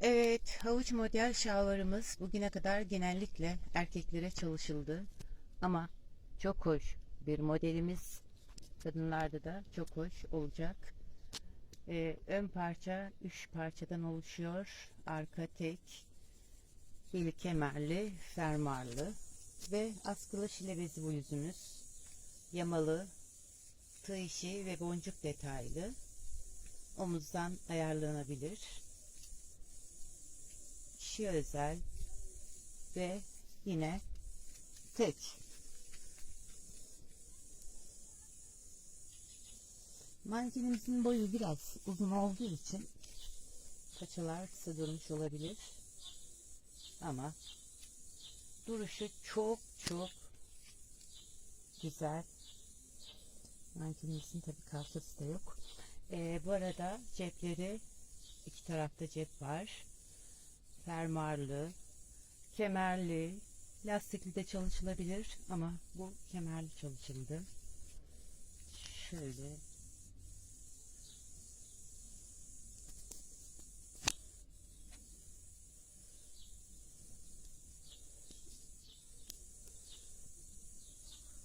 Evet, havuç model şalvarımız bugüne kadar genellikle erkeklere çalışıldı. Ama çok hoş bir modelimiz kadınlarda da çok hoş olacak. Ee, ön parça üç parçadan oluşuyor. Arka tek, beli kemerli, fermuarlı ve askılı şile bezi bu yüzümüz. Yamalı, tığ işi ve boncuk detaylı. Omuzdan ayarlanabilir. Kişi özel ve yine tek. Mankenimizin boyu biraz uzun olduğu için paçalar kısa durmuş olabilir. Ama duruşu çok çok güzel. Mankenimizin tabi kalçası da yok. Ee, bu arada cepleri iki tarafta cep var. Fermuarlı, kemerli, lastikli de çalışılabilir ama bu kemerli çalışıldı. Şöyle